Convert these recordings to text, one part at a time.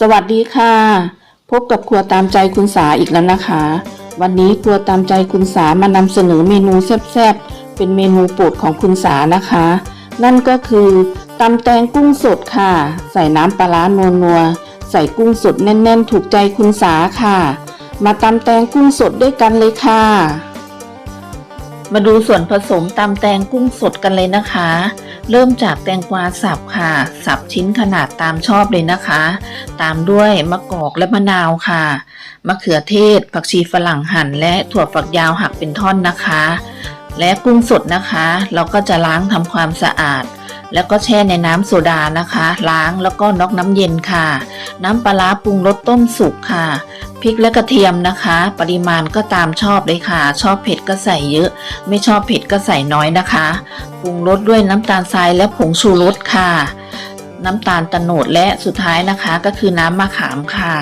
สวัสดีค่ะ พบกับครัวตามใจคุณสาอีกแล้วนะคะ วันนี้ครัวตามใจคุณสามานำเสนอเมนูแซ่บๆเป็นเมนูโปรดของคุณสานะคะ นั่นก็คือตำแตงกุ้งสดค่ะ ใส่น้ำปลาร้านัวๆใส่กุ้งสดแน่นๆ ถูกใจคุณสาค่ะ มาตำแตงกุ้งสดด้วยกันเลยค่ะ มาดูส่วนผสมตำแตงกุ้งสดกันเลยนะคะ เริ่มจากแตงกวาสับค่ะ สับชิ้นขนาดตามชอบเลยนะคะ ตามด้วยมะกอกและมะนาวค่ะ มะเขือเทศ ผักชีฝรั่งหั่น และถั่วฝักยาวหักเป็นท่อนนะคะ และกุ้งสดนะคะ เราก็จะล้างทำความสะอาด แล้วก็แช่ในน้ำโซดานะคะ ล้างแล้วก็นอกน้ำเย็นค่ะ น้ำปลาปรุงรสต้มสุกค่ะ ริกและกระเทียมนะคะ ปริมาณก็ตามชอบเลยค่ะ ชอบเผ็ดก็ใส่เยอะ ไม่ชอบเผ็ดก็ใส่น้อยนะคะปรุงรสด้วยน้ำตาลทรายและผงชูรสค่ะ น้ำตาลตะโนดและสุดท้ายนะคะ ก็คือน้ำมะขามค่ะ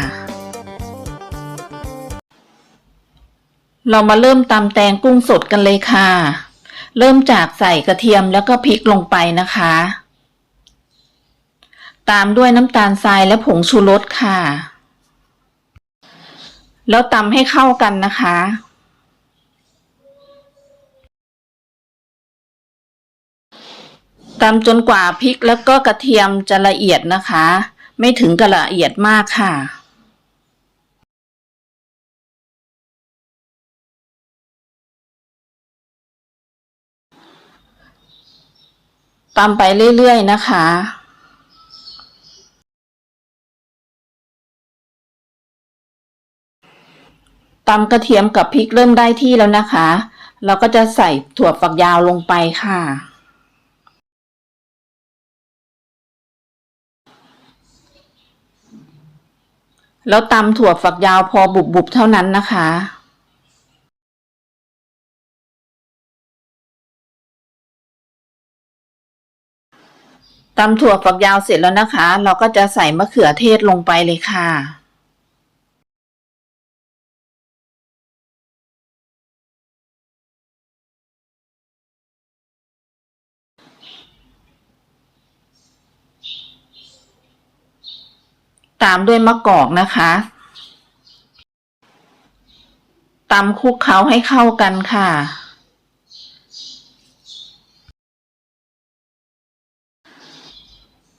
เรามาเริ่มตำแตงกุ้งสดกันเลยค่ะ เริ่มจากใส่กระเทียมแล้วก็พริกลงไปนะคะ ตามด้วยน้ำตาลทรายและผงชูรสค่ะ แล้วตำให้เข้ากันนะคะ ตำจนกว่าพริกแล้วก็กระเทียมจะละเอียดนะคะ ไม่ถึงกับละเอียดมากค่ะตำไปเรื่อยๆนะคะ ตำกระเทียมกับพริกเริ่มได้ที่แล้วนะคะ เราก็จะใส่ถั่วฝักยาวลงไปค่ะ แล้วตำถั่วฝักยาวพอบุบๆเท่านั้นนะคะตำถั่วฝักยาวเสร็จแล้วนะคะ เราก็จะใส่มะเขือเทศลงไปเลยค่ะ ตามด้วยมะกอกนะคะตำคลุกเคล้าให้เข้ากันค่ะ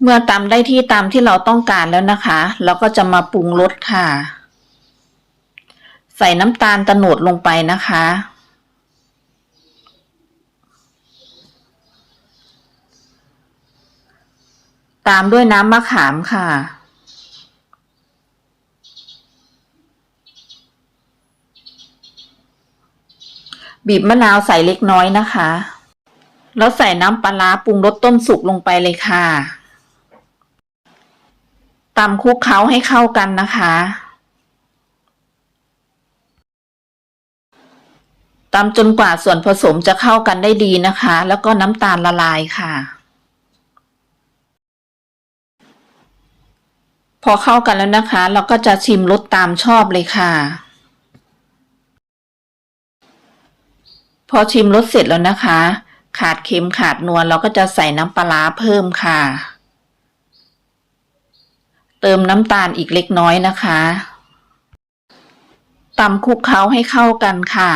เมื่อตำได้ที่ตามที่เราต้องการแล้วนะคะ เราก็จะมาปรุงรสค่ะ ใส่น้ำตาลตะโนดลงไปนะคะตามด้วยน้ำมะขามค่ะ บีบมะนาวใส่เล็กน้อยนะคะ แล้วใส่น้ำปลาร้าปรุงรสต้มสุกลงไปเลยค่ะตำคลุกเคล้าให้เข้ากันนะคะตำจนกว่าส่วนผสมจะเข้ากันได้ดีนะคะ แล้วก็น้ำตาลละลายค่ะ พอเข้ากันแล้วนะคะ เราก็จะชิมรสตามชอบเลยค่ะ อชิมรสเสร็จแล้วนะคะ ขาดเค็มขาดนวลเราก็จะใส่น้ำปลาเพิ่มค่ะ เติมน้ำตาลอีกเล็กน้อยนะคะตำคลุกเคล้าให้เข้ากันค่ะ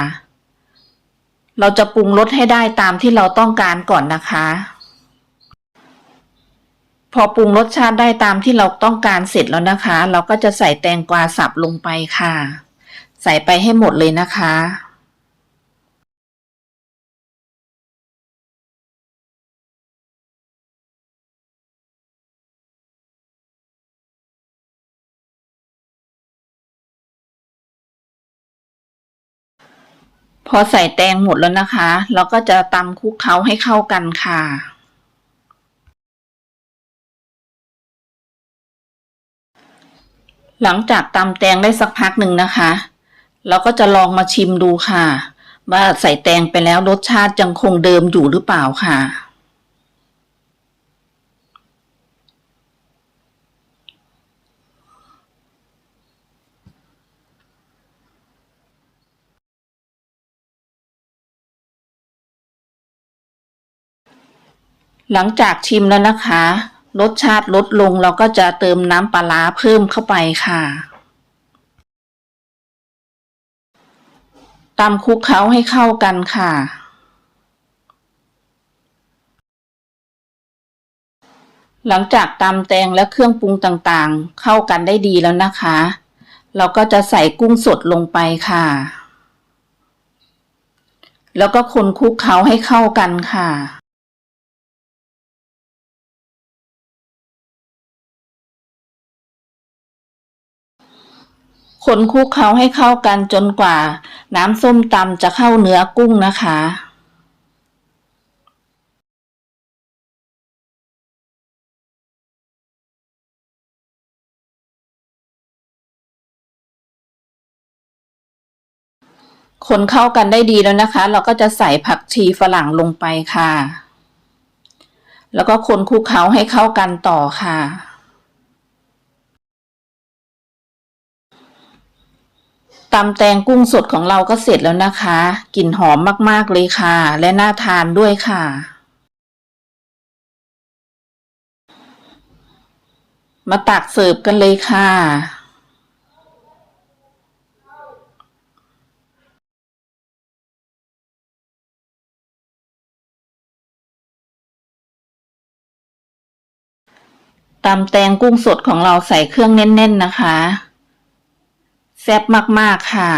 เราจะปรุงรสให้ได้ตามที่เราต้องการก่อนนะคะ พอปรุงรสชาติได้ตามที่เราต้องการเสร็จแล้วนะคะ เราก็จะใส่แตงกวาสับลงไปค่ะ ใส่ไปให้หมดเลยนะคะ พอใส่แตงหมดแล้วนะคะ เราก็จะตำคลุกเคล้าให้เข้ากันค่ะหลังจากตำแตงได้สักพักหนึ่งนะคะ เราก็จะลองมาชิมดูค่ะ ว่าใส่แตงไปแล้วรสชาติยังคงเดิมอยู่หรือเปล่าค่ะ หลังจากชิมแล้วนะคะ รสชาติลดลงเราก็จะเติมน้ำปลาเพิ่มเข้าไปค่ะตำคลุกเคล้าให้เข้ากันค่ะ หลังจากตำแตงและเครื่องปรุงต่างๆ เข้ากันได้ดีแล้วนะคะ เราก็จะใส่กุ้งสดลงไปค่ะ แล้วก็คนคลุกเคล้าให้เข้ากันค่ะ คนคลุกเคล้าให้เข้ากันจนกว่า น้ำส้มตำจะเข้าเนื้อกุ้งนะคะ คนเข้ากันได้ดีแล้วนะคะ เราก็จะใส่ผักชีฝรั่งลงไปค่ะ แล้วก็คนคลุกเคล้าให้เข้ากันต่อค่ะ ตำแตงกุ้งสดของเราก็เสร็จแล้วนะคะ กลิ่นหอมมากๆเลยค่ะ และน่าทานด้วยค่ะ มาตักเสิร์ฟกันเลยค่ะ ตำแตงกุ้งสดของเราใส่เครื่องแน่น ๆ นะคะ แซ่บมาก ๆ ค่ะ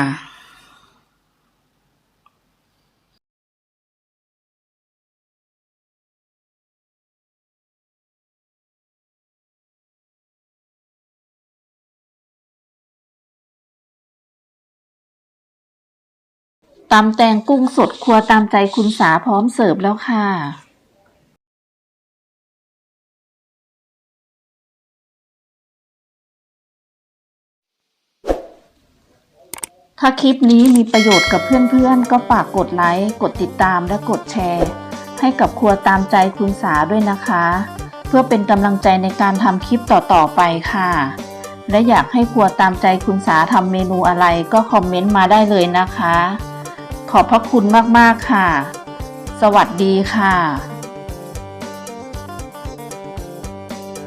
ตำแตงกุ้งสดครัวตามใจคุณสาพร้อมเสิร์ฟแล้วค่ะ ถ้าคลิปนี้มีประโยชน์กับเพื่อนๆ ก็ฝากกดไลค์ กดติดตามและกดแชร์ ให้กับครัวตามใจคุณสาด้วยนะคะ เพื่อเป็นกำลังใจในการทำคลิปต่อๆไปค่ะ และอยากให้ครัวตามใจคุณสาทำเมนูอะไรก็คอมเมนต์มาได้เลยนะคะ ขอบพระคุณมากๆค่ะ สวัสดีค่ะ